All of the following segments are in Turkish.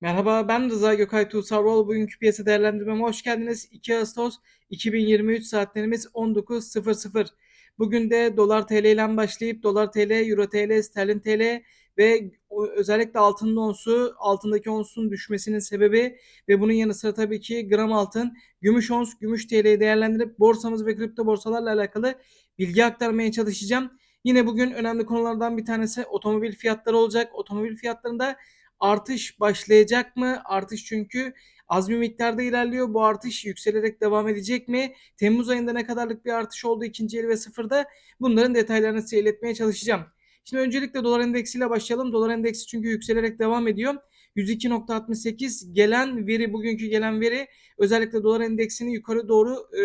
Merhaba, ben Rıza Gökay Tuğsaroğlu. Bugünkü piyasa değerlendirmeme hoş geldiniz. 2 Ağustos 2023 saatlerimiz 19.00. Bugün de dolar TL ile başlayıp dolar TL, euro TL, sterlin TL ve özellikle altının onsu, altındaki onsun düşmesinin sebebi ve bunun yanı sıra tabii ki gram altın, gümüş ons, gümüş TL'yi değerlendirip borsamız ve kripto borsalarla alakalı bilgi aktarmaya çalışacağım. Yine bugün önemli konulardan bir tanesi otomobil fiyatları olacak. Otomobil fiyatlarında artış başlayacak mı? Artış çünkü az bir miktarda ilerliyor. Bu artış yükselerek devam edecek mi? Temmuz ayında ne kadarlık bir artış oldu ikinci el ve sıfırda? Bunların detaylarını size iletmeye çalışacağım. Şimdi öncelikle dolar endeksiyle başlayalım. Dolar endeksi çünkü yükselerek devam ediyor. 102.68 gelen veri bugünkü gelen veri özellikle dolar endeksini yukarı doğru e,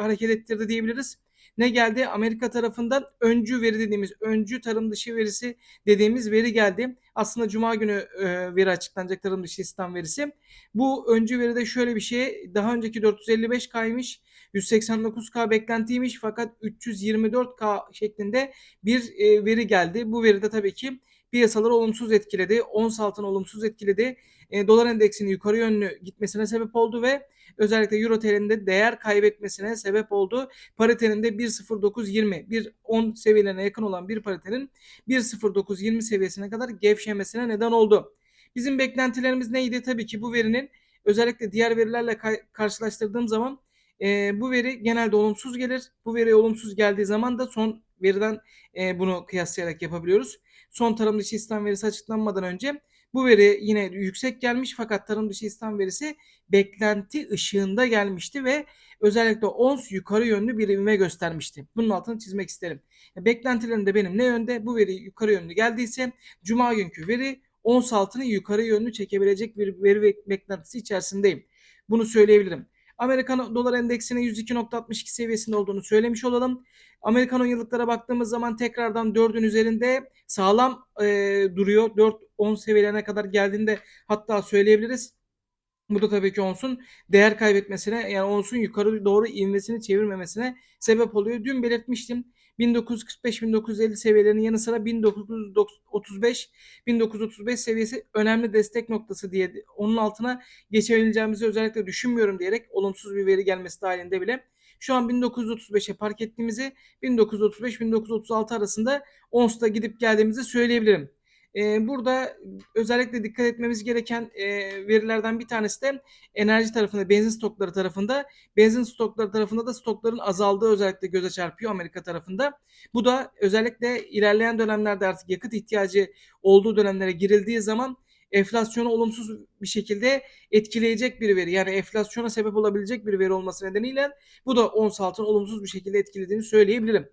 hareket ettirdi diyebiliriz. Ne geldi? Amerika tarafından öncü veri dediğimiz, öncü tarım dışı verisi dediğimiz veri geldi. Aslında Cuma günü e, veri açıklanacak tarım dışı istihdam verisi. Bu öncü veride şöyle bir şey, daha önceki 455 kaymış, 189K beklentiymiş fakat 324K şeklinde bir e, veri geldi. Bu veride tabii ki piyasaları olumsuz etkiledi. Ons altını olumsuz etkiledi. E, dolar endeksinin yukarı yönlü gitmesine sebep oldu ve özellikle Euro TL'nin de değer kaybetmesine sebep oldu. Paritenin de 1.0920, 1.10 seviyelerine yakın olan bir paritenin 1.0920 seviyesine kadar gevşemesine neden oldu. Bizim beklentilerimiz neydi? Tabii ki bu verinin özellikle diğer verilerle karşılaştırdığım zaman e, bu veri genelde olumsuz gelir. Bu veri olumsuz geldiği zaman da son veriden e, bunu kıyaslayarak yapabiliyoruz. Son tarım dışı istihdam verisi açıklanmadan önce bu veri yine yüksek gelmiş fakat tarım dışı istihdam verisi beklenti ışığında gelmişti ve özellikle ons yukarı yönlü bir ivme göstermişti. Bunun altını çizmek isterim. Beklentilerim de benim ne yönde? Bu veri yukarı yönlü geldiyse cuma günkü veri ons altını yukarı yönlü çekebilecek bir veri beklentisi içerisindeyim. Bunu söyleyebilirim. Amerikan dolar endeksine 102.62 seviyesinde olduğunu söylemiş olalım. Amerikan yıllıklara baktığımız zaman tekrardan 4'ün üzerinde sağlam e, duruyor. 4-10 seviyelerine kadar geldiğinde hatta söyleyebiliriz. Bu da tabii ki onsun değer kaybetmesine yani onsun yukarı doğru inmesini çevirmemesine sebep oluyor. Dün belirtmiştim. 1945-1950 seviyelerinin yanı sıra 1935-1935 seviyesi önemli destek noktası diye onun altına geçebileceğimizi özellikle düşünmüyorum diyerek olumsuz bir veri gelmesi dahilinde bile şu an 1935'e park ettiğimizi 1935-1936 arasında ONS'ta gidip geldiğimizi söyleyebilirim. Ee, burada özellikle dikkat etmemiz gereken e, verilerden bir tanesi de enerji tarafında, benzin stokları tarafında. Benzin stokları tarafında da stokların azaldığı özellikle göze çarpıyor Amerika tarafında. Bu da özellikle ilerleyen dönemlerde artık yakıt ihtiyacı olduğu dönemlere girildiği zaman enflasyonu olumsuz bir şekilde etkileyecek bir veri. Yani enflasyona sebep olabilecek bir veri olması nedeniyle bu da ons altın olumsuz bir şekilde etkilediğini söyleyebilirim.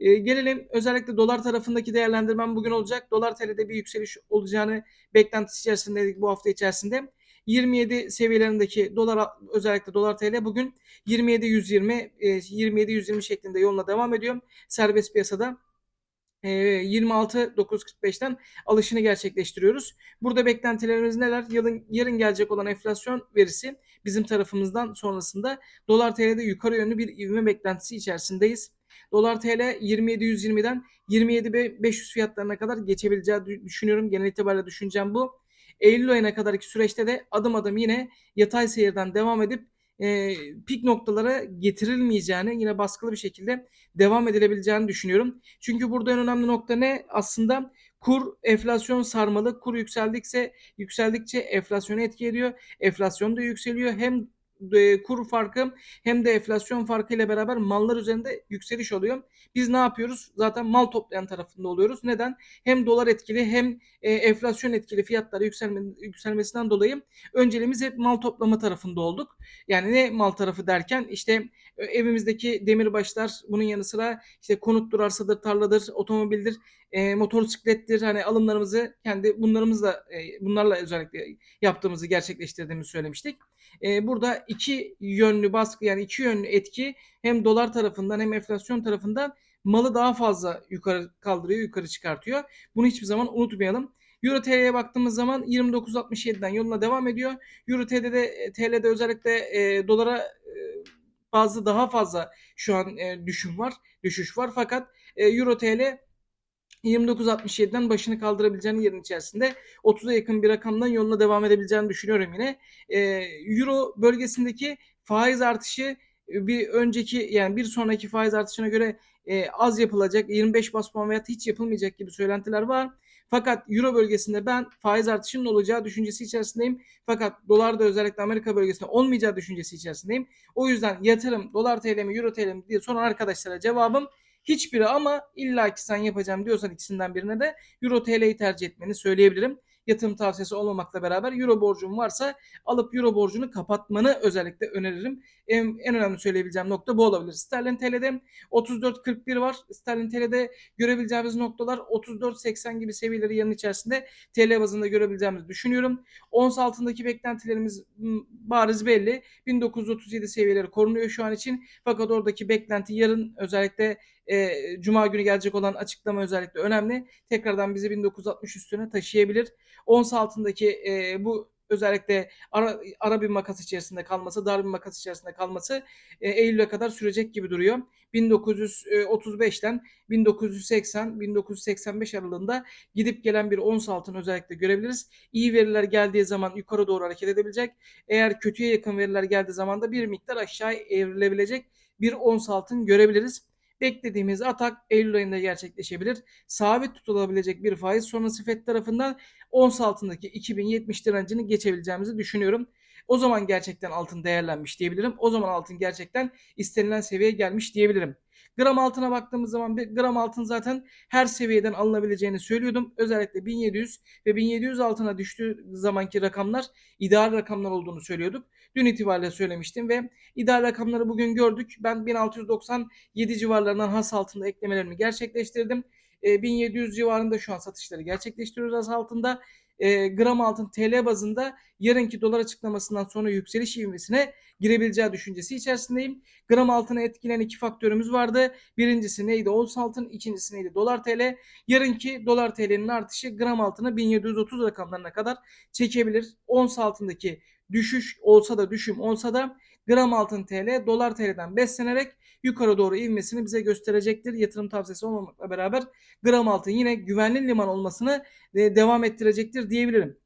E, gelelim özellikle dolar tarafındaki değerlendirmem bugün olacak. Dolar TL'de bir yükseliş olacağını beklentisi içerisindeydik bu hafta içerisinde. 27 seviyelerindeki dolar özellikle dolar TL bugün 27 120 27 120 şeklinde yoluna devam ediyor. Serbest piyasada 26.945'ten alışını gerçekleştiriyoruz. Burada beklentilerimiz neler? Yarın, yarın gelecek olan enflasyon verisi bizim tarafımızdan sonrasında dolar TL'de yukarı yönlü bir ivme beklentisi içerisindeyiz. Dolar TL 27.120'den 27.500 fiyatlarına kadar geçebileceği düşünüyorum. Genel itibariyle düşüneceğim bu. Eylül ayına kadarki süreçte de adım adım yine yatay seyirden devam edip e, pik noktalara getirilmeyeceğini yine baskılı bir şekilde devam edilebileceğini düşünüyorum. Çünkü burada en önemli nokta ne? Aslında kur enflasyon sarmalı. Kur yükseldikse yükseldikçe enflasyonu etki ediyor. Enflasyon da yükseliyor. Hem kur farkı hem de enflasyon farkı ile beraber mallar üzerinde yükseliş oluyor. Biz ne yapıyoruz? Zaten mal toplayan tarafında oluyoruz. Neden? Hem dolar etkili hem e, enflasyon etkili fiyatları yükselme, yükselmesinden dolayı önceliğimiz hep mal toplama tarafında olduk. Yani ne mal tarafı derken işte e, evimizdeki demirbaşlar bunun yanı sıra işte konuttur, arsadır, tarladır, otomobildir, e, motosiklettir. Hani alımlarımızı kendi bunlarımızla e, bunlarla özellikle yaptığımızı gerçekleştirdiğimizi söylemiştik. E, burada iki yönlü baskı yani iki yönlü etki hem dolar tarafından hem enflasyon tarafından malı daha fazla yukarı kaldırıyor, yukarı çıkartıyor. Bunu hiçbir zaman unutmayalım. Euro TL'ye baktığımız zaman 29.67'den yoluna devam ediyor. Euro TL'de TL'de özellikle e, dolara e, bazı daha fazla şu an e, düşüm var, düşüş var. Fakat e, Euro TL 29.67'den başını kaldırabileceğini yerin içerisinde 30'a yakın bir rakamdan yoluna devam edebileceğini düşünüyorum yine. E, Euro bölgesindeki faiz artışı e, bir önceki yani bir sonraki faiz artışına göre e, az yapılacak 25 bas puan veya hiç yapılmayacak gibi söylentiler var. Fakat Euro bölgesinde ben faiz artışının olacağı düşüncesi içerisindeyim. Fakat dolarda özellikle Amerika bölgesinde olmayacağı düşüncesi içerisindeyim. O yüzden yatırım dolar TL mi euro TL mi diye soran arkadaşlara cevabım hiçbiri ama illa ki sen yapacağım diyorsan ikisinden birine de euro TL'yi tercih etmeni söyleyebilirim yatırım tavsiyesi olmamakla beraber euro borcun varsa alıp euro borcunu kapatmanı özellikle öneririm. En, en önemli söyleyebileceğim nokta bu olabilir. Sterlin TL'de 34.41 var. Sterlin TL'de görebileceğimiz noktalar 34.80 gibi seviyeleri yanın içerisinde TL bazında görebileceğimizi düşünüyorum. Ons altındaki beklentilerimiz bariz belli. 1937 seviyeleri korunuyor şu an için. Fakat oradaki beklenti yarın özellikle e, Cuma günü gelecek olan açıklama özellikle önemli. Tekrardan bizi 1960 üstüne taşıyabilir. Ons altındaki e, bu özellikle ara, ara bir makas içerisinde kalması, dar bir makas içerisinde kalması e, Eylül'e kadar sürecek gibi duruyor. 1935'ten 1980-1985 aralığında gidip gelen bir ons altın özellikle görebiliriz. İyi veriler geldiği zaman yukarı doğru hareket edebilecek. Eğer kötüye yakın veriler geldiği zaman da bir miktar aşağı evrilebilecek bir ons altın görebiliriz. Beklediğimiz atak Eylül ayında gerçekleşebilir. Sabit tutulabilecek bir faiz sonrası FED tarafından ons altındaki 2070 direncini geçebileceğimizi düşünüyorum. O zaman gerçekten altın değerlenmiş diyebilirim. O zaman altın gerçekten istenilen seviyeye gelmiş diyebilirim. Gram altına baktığımız zaman bir gram altın zaten her seviyeden alınabileceğini söylüyordum. Özellikle 1700 ve 1700 altına düştüğü zamanki rakamlar ideal rakamlar olduğunu söylüyorduk. Dün itibariyle söylemiştim ve ideal rakamları bugün gördük. Ben 1697 civarlarından has altında eklemelerimi gerçekleştirdim. 1700 civarında şu an satışları gerçekleştiriyoruz has altında e, gram altın TL bazında yarınki dolar açıklamasından sonra yükseliş ivmesine girebileceği düşüncesi içerisindeyim. Gram altına etkileyen iki faktörümüz vardı. Birincisi neydi? Ons altın. ikincisi neydi? Dolar TL. Yarınki dolar TL'nin artışı gram altını 1730 rakamlarına kadar çekebilir. Ons altındaki düşüş olsa da düşüm olsa da gram altın TL dolar TL'den beslenerek yukarı doğru ivmesini bize gösterecektir. Yatırım tavsiyesi olmamakla beraber gram altın yine güvenli liman olmasını e, devam ettirecektir diyebilirim.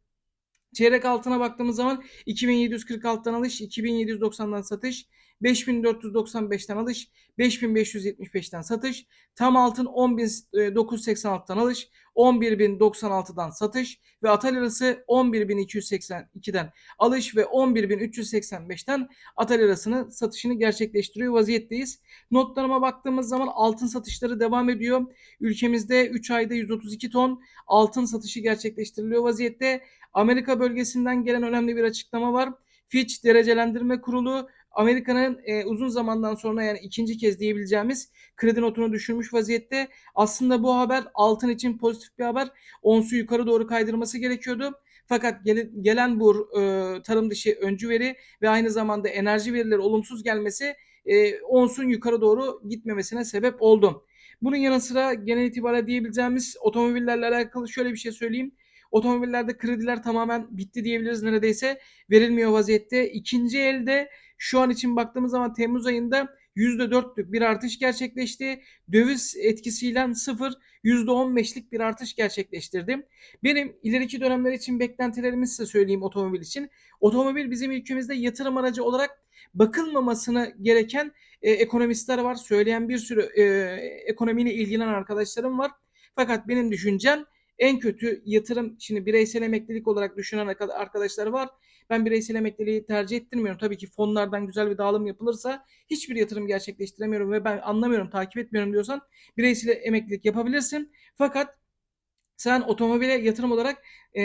Çeyrek altına baktığımız zaman 2746'dan alış, 2790'dan satış, 5495'ten alış, 5575'ten satış, tam altın 10986'dan alış, 11096'dan satış ve Atal lirası 11282'den alış ve 11385'ten Atal lirasını satışını gerçekleştiriyor vaziyetteyiz. Notlarıma baktığımız zaman altın satışları devam ediyor. Ülkemizde 3 ayda 132 ton altın satışı gerçekleştiriliyor vaziyette. Amerika bölgesinden gelen önemli bir açıklama var. Fitch Derecelendirme Kurulu Amerika'nın e, uzun zamandan sonra yani ikinci kez diyebileceğimiz kredi notunu düşürmüş vaziyette. Aslında bu haber altın için pozitif bir haber. Onsu yukarı doğru kaydırması gerekiyordu. Fakat gel, gelen bu e, tarım dışı öncü veri ve aynı zamanda enerji verileri olumsuz gelmesi e, onsun yukarı doğru gitmemesine sebep oldu. Bunun yanı sıra genel itibariyle diyebileceğimiz otomobillerle alakalı şöyle bir şey söyleyeyim. Otomobillerde krediler tamamen bitti diyebiliriz neredeyse. Verilmiyor vaziyette. İkinci elde şu an için baktığımız zaman Temmuz ayında %4'lük bir artış gerçekleşti. Döviz etkisiyle 0 %15'lik bir artış gerçekleştirdim. Benim ileriki dönemler için beklentilerimi size söyleyeyim otomobil için. Otomobil bizim ülkemizde yatırım aracı olarak bakılmamasını gereken e, ekonomistler var. Söyleyen bir sürü e, ekonomiyle ilgilenen arkadaşlarım var. Fakat benim düşüncem en kötü yatırım şimdi bireysel emeklilik olarak düşünen arkadaşlar var. Ben bireysel emekliliği tercih ettirmiyorum. Tabii ki fonlardan güzel bir dağılım yapılırsa hiçbir yatırım gerçekleştiremiyorum ve ben anlamıyorum, takip etmiyorum diyorsan bireysel emeklilik yapabilirsin. Fakat sen otomobile yatırım olarak e,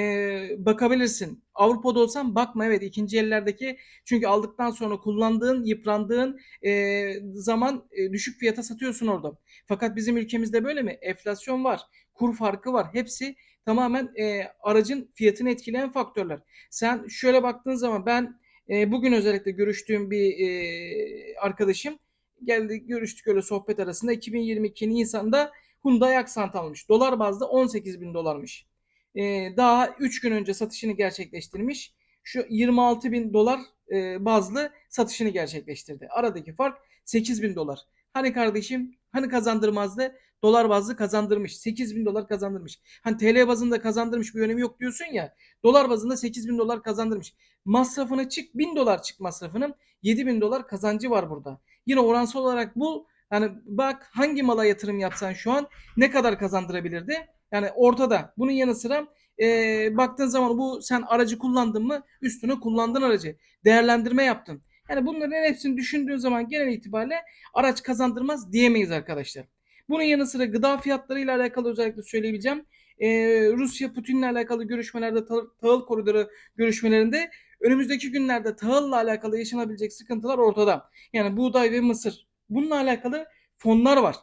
bakabilirsin. Avrupa'da olsan bakma evet ikinci ellerdeki çünkü aldıktan sonra kullandığın, yıprandığın e, zaman e, düşük fiyata satıyorsun orada. Fakat bizim ülkemizde böyle mi? Enflasyon var, kur farkı var. Hepsi tamamen e, aracın fiyatını etkileyen faktörler. Sen şöyle baktığın zaman ben e, bugün özellikle görüştüğüm bir e, arkadaşım geldi görüştük öyle sohbet arasında 2022 Nisan'da Hyundai Accent almış. Dolar bazda 18 bin dolarmış. Ee, daha 3 gün önce satışını gerçekleştirmiş. Şu 26 bin dolar e, bazlı satışını gerçekleştirdi. Aradaki fark 8 bin dolar. Hani kardeşim hani kazandırmazdı? Dolar bazlı kazandırmış. 8 bin dolar kazandırmış. Hani TL bazında kazandırmış bir önemi yok diyorsun ya. Dolar bazında 8 bin dolar kazandırmış. Masrafını çık 1000 dolar çık masrafının 7 bin dolar kazancı var burada. Yine oransal olarak bul. Yani bak hangi mala yatırım yapsan şu an ne kadar kazandırabilirdi? Yani ortada. Bunun yanı sıra e, baktığın zaman bu sen aracı kullandın mı üstüne kullandın aracı. Değerlendirme yaptın. Yani bunların hepsini düşündüğün zaman genel itibariyle araç kazandırmaz diyemeyiz arkadaşlar. Bunun yanı sıra gıda fiyatlarıyla alakalı özellikle söyleyebileceğim. Ee, Rusya Putin'le alakalı görüşmelerde tahıl, koridoru görüşmelerinde önümüzdeki günlerde tahılla alakalı yaşanabilecek sıkıntılar ortada. Yani buğday ve mısır. Bununla alakalı fonlar var.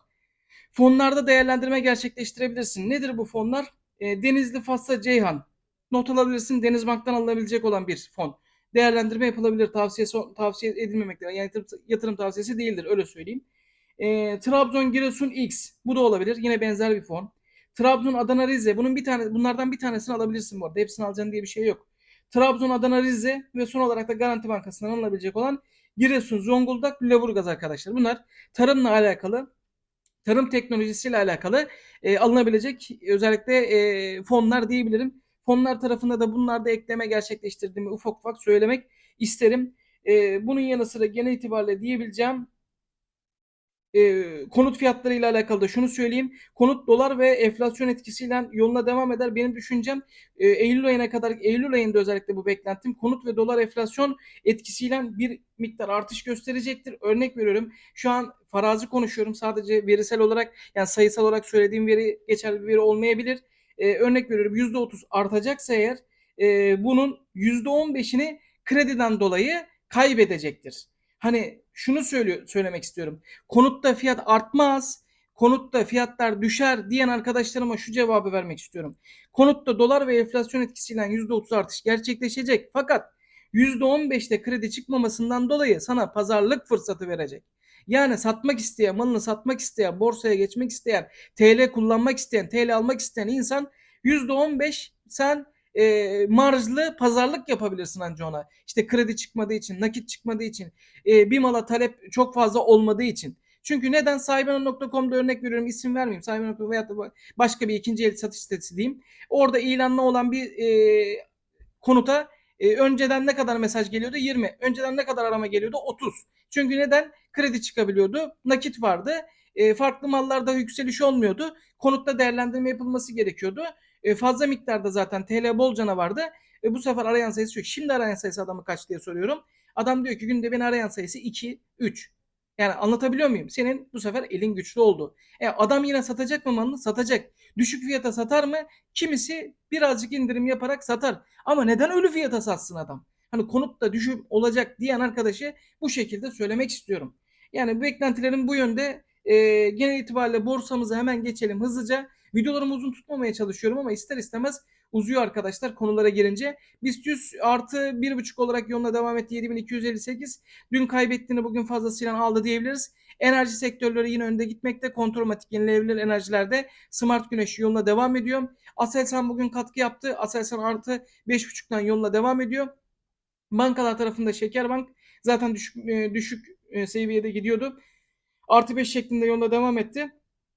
Fonlarda değerlendirme gerçekleştirebilirsin. Nedir bu fonlar? E, Denizli, Fasla, Ceyhan. Not alabilirsin. Denizbank'tan alınabilecek olan bir fon. Değerlendirme yapılabilir. Tavsiyesi tavsiye edilmemektedir. Yani yatırım, yatırım tavsiyesi değildir. Öyle söyleyeyim. E, Trabzon, Giresun, X. Bu da olabilir. Yine benzer bir fon. Trabzon, Adana, Rize. Bunun bir tane bunlardan bir tanesini alabilirsin bu arada. Hepsini alacaksın diye bir şey yok. Trabzon, Adana, Rize ve son olarak da Garanti Bankası'ndan alınabilecek olan Giresun, Zonguldak, Lüleburgaz arkadaşlar. Bunlar tarımla alakalı tarım teknolojisiyle alakalı e, alınabilecek özellikle e, fonlar diyebilirim. Fonlar tarafında da bunlarda ekleme gerçekleştirdiğimi ufak ufak söylemek isterim. E, bunun yanı sıra genel itibariyle diyebileceğim e, konut fiyatları ile alakalı da şunu söyleyeyim. Konut dolar ve enflasyon etkisiyle yoluna devam eder. Benim düşüncem e, Eylül ayına kadar Eylül ayında özellikle bu beklentim konut ve dolar enflasyon etkisiyle bir miktar artış gösterecektir. Örnek veriyorum. Şu an farazi konuşuyorum. Sadece verisel olarak yani sayısal olarak söylediğim veri geçerli bir veri olmayabilir. E, örnek veriyorum %30 artacaksa eğer e, bunun %15'ini krediden dolayı kaybedecektir. Hani şunu söylüyor, söylemek istiyorum. Konutta fiyat artmaz, konutta fiyatlar düşer diyen arkadaşlarıma şu cevabı vermek istiyorum. Konutta dolar ve enflasyon etkisiyle %30 artış gerçekleşecek. Fakat %15'te kredi çıkmamasından dolayı sana pazarlık fırsatı verecek. Yani satmak isteyen, malını satmak isteyen, borsaya geçmek isteyen, TL kullanmak isteyen, TL almak isteyen insan %15 sen e, marjlı pazarlık yapabilirsin anca ona. İşte kredi çıkmadığı için, nakit çıkmadığı için, e, bir mala talep çok fazla olmadığı için. Çünkü neden Sahibinden.com'da örnek veriyorum isim vermeyeyim. Sahibinden.com veya başka bir ikinci el satış sitesi diyeyim. Orada ilanlı olan bir e, konuta e, önceden ne kadar mesaj geliyordu? 20. Önceden ne kadar arama geliyordu? 30. Çünkü neden? Kredi çıkabiliyordu. Nakit vardı. E, farklı mallarda yükseliş olmuyordu. Konutta değerlendirme yapılması gerekiyordu. E, fazla miktarda zaten TL bolcana vardı. E, bu sefer arayan sayısı yok. Şimdi arayan sayısı adamı kaç diye soruyorum. Adam diyor ki günde beni arayan sayısı 2, 3. Yani anlatabiliyor muyum? Senin bu sefer elin güçlü oldu. E, adam yine satacak mı malını? Satacak. Düşük fiyata satar mı? Kimisi birazcık indirim yaparak satar. Ama neden ölü fiyata satsın adam? Hani konutta düşük olacak diyen arkadaşı bu şekilde söylemek istiyorum. Yani beklentilerim bu yönde. E, genel itibariyle borsamızı hemen geçelim hızlıca. Videolarımı uzun tutmamaya çalışıyorum ama ister istemez uzuyor arkadaşlar konulara girince. BIST 100 artı 1.5 olarak yoluna devam etti 7258. Dün kaybettiğini bugün fazlasıyla aldı diyebiliriz. Enerji sektörleri yine önde gitmekte. Kontrolmatik yenilenebilir enerjilerde Smart Güneş yoluna devam ediyor. Aselsan bugün katkı yaptı. Aselsan artı 5.5'tan yoluna devam ediyor. Bankalar tarafında Şekerbank zaten düşük, e, düşük e, seviyede gidiyordu. Artı 5 şeklinde yoluna devam etti.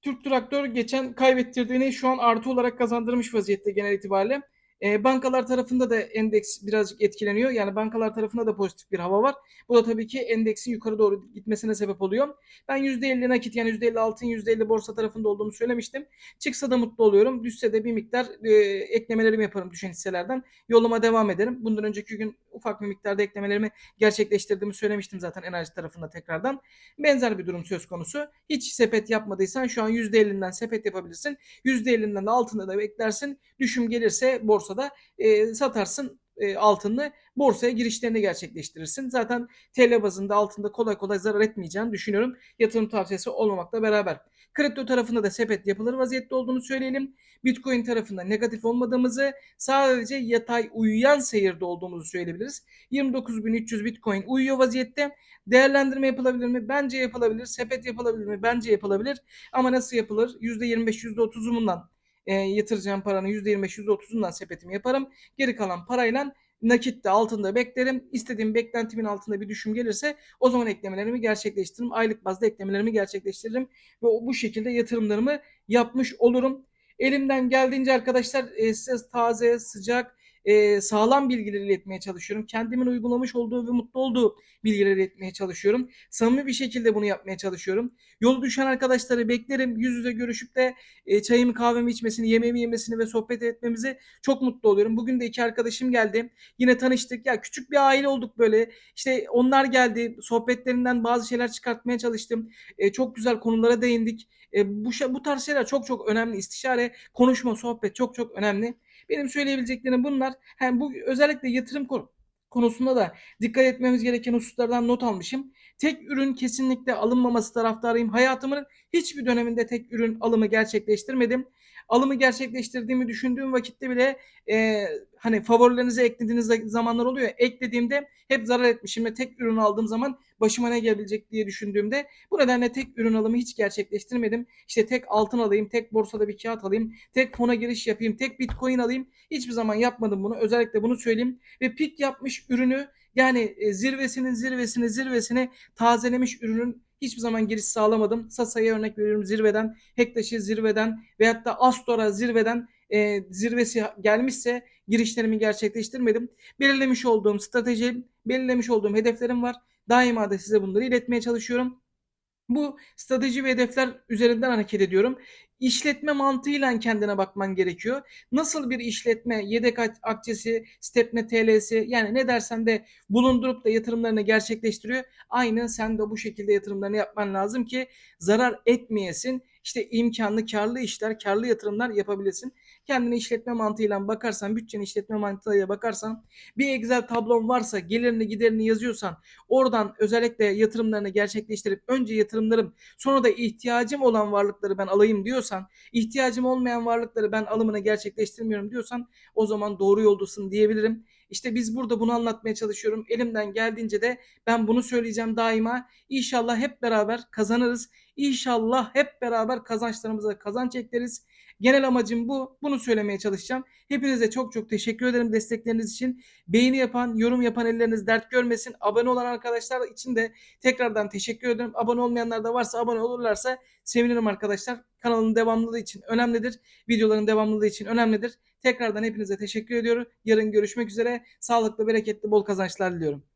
Türk Traktör geçen kaybettirdiğini şu an artı olarak kazandırmış vaziyette genel itibariyle. E, bankalar tarafında da endeks birazcık etkileniyor. Yani bankalar tarafında da pozitif bir hava var. Bu da tabii ki endeksin yukarı doğru gitmesine sebep oluyor. Ben %50 nakit yani %50 altın %50 borsa tarafında olduğumu söylemiştim. Çıksa da mutlu oluyorum. Düşse de bir miktar e, eklemelerimi yaparım düşen hisselerden. Yoluma devam ederim. Bundan önceki gün ufak bir miktarda eklemelerimi gerçekleştirdiğimi söylemiştim zaten enerji tarafında tekrardan. Benzer bir durum söz konusu. Hiç sepet yapmadıysan şu an %50'den sepet yapabilirsin. %50'den de altında da beklersin. Düşüm gelirse borsada e, satarsın e, altını borsaya girişlerini gerçekleştirirsin. Zaten TL bazında altında kolay kolay zarar etmeyeceğini düşünüyorum. Yatırım tavsiyesi olmamakla beraber. Kripto tarafında da sepet yapılır vaziyette olduğunu söyleyelim. Bitcoin tarafında negatif olmadığımızı sadece yatay uyuyan seyirde olduğumuzu söyleyebiliriz. 29.300 Bitcoin uyuyor vaziyette. Değerlendirme yapılabilir mi? Bence yapılabilir. Sepet yapılabilir mi? Bence yapılabilir. Ama nasıl yapılır? %25, %30'umundan e, yatıracağım paranın %25, %30'undan sepetimi yaparım. Geri kalan parayla nakitte altında beklerim. İstediğim beklentimin altında bir düşüm gelirse o zaman eklemelerimi gerçekleştiririm. Aylık bazda eklemelerimi gerçekleştiririm ve bu şekilde yatırımlarımı yapmış olurum. Elimden geldiğince arkadaşlar e, size taze, sıcak, e, sağlam bilgileri iletmeye çalışıyorum. Kendimin uygulamış olduğu ve mutlu olduğu bilgileri iletmeye çalışıyorum. Samimi bir şekilde bunu yapmaya çalışıyorum. Yolu düşen arkadaşları beklerim. Yüz yüze görüşüp de e, çayımı kahvemi içmesini, yemeğimi yemesini ve sohbet etmemizi çok mutlu oluyorum. Bugün de iki arkadaşım geldi. Yine tanıştık. Ya küçük bir aile olduk böyle. İşte onlar geldi. Sohbetlerinden bazı şeyler çıkartmaya çalıştım. E, çok güzel konulara değindik. E, bu bu tarz şeyler çok çok önemli. İstişare, konuşma, sohbet çok çok önemli. Benim söyleyebileceklerim bunlar. Hem bu özellikle yatırım konu- konusunda da dikkat etmemiz gereken hususlardan not almışım. Tek ürün kesinlikle alınmaması taraftarıyım. Hayatımın hiçbir döneminde tek ürün alımı gerçekleştirmedim. Alımı gerçekleştirdiğimi düşündüğüm vakitte bile e, hani favorilerinize eklediğiniz zamanlar oluyor. Eklediğimde hep zarar etmişim ve tek ürün aldığım zaman başıma ne gelebilecek diye düşündüğümde bu nedenle tek ürün alımı hiç gerçekleştirmedim. İşte tek altın alayım, tek borsada bir kağıt alayım, tek fona giriş yapayım, tek bitcoin alayım. Hiçbir zaman yapmadım bunu. Özellikle bunu söyleyeyim. Ve pik yapmış ürünü yani e, zirvesinin zirvesini zirvesini tazelemiş ürünün hiçbir zaman giriş sağlamadım. Sasa'ya örnek veriyorum zirveden, Hektaş'ı zirveden veyahut da Astor'a zirveden e, zirvesi gelmişse girişlerimi gerçekleştirmedim. Belirlemiş olduğum strateji, belirlemiş olduğum hedeflerim var. Daima da size bunları iletmeye çalışıyorum. Bu strateji ve hedefler üzerinden hareket ediyorum. İşletme mantığıyla kendine bakman gerekiyor. Nasıl bir işletme, yedek akçesi, stepne TL'si yani ne dersen de bulundurup da yatırımlarını gerçekleştiriyor. Aynı sen de bu şekilde yatırımlarını yapman lazım ki zarar etmeyesin. İşte imkanlı, karlı işler, karlı yatırımlar yapabilesin. Kendine işletme mantığıyla bakarsan, bütçeni işletme mantığıyla bakarsan, bir Excel tablon varsa, gelirini giderini yazıyorsan, oradan özellikle yatırımlarını gerçekleştirip önce yatırımlarım, sonra da ihtiyacım olan varlıkları ben alayım diyorsan, ihtiyacım olmayan varlıkları ben alımını gerçekleştirmiyorum diyorsan, o zaman doğru yoldasın diyebilirim. İşte biz burada bunu anlatmaya çalışıyorum. Elimden geldiğince de ben bunu söyleyeceğim daima. İnşallah hep beraber kazanırız. İnşallah hep beraber kazançlarımıza kazanç ekleriz. Genel amacım bu. Bunu söylemeye çalışacağım. Hepinize çok çok teşekkür ederim destekleriniz için. Beğeni yapan, yorum yapan elleriniz dert görmesin. Abone olan arkadaşlar için de tekrardan teşekkür ederim. Abone olmayanlar da varsa abone olurlarsa sevinirim arkadaşlar. Kanalın devamlılığı için önemlidir. Videoların devamlılığı için önemlidir. Tekrardan hepinize teşekkür ediyorum. Yarın görüşmek üzere. Sağlıklı, bereketli, bol kazançlar diliyorum.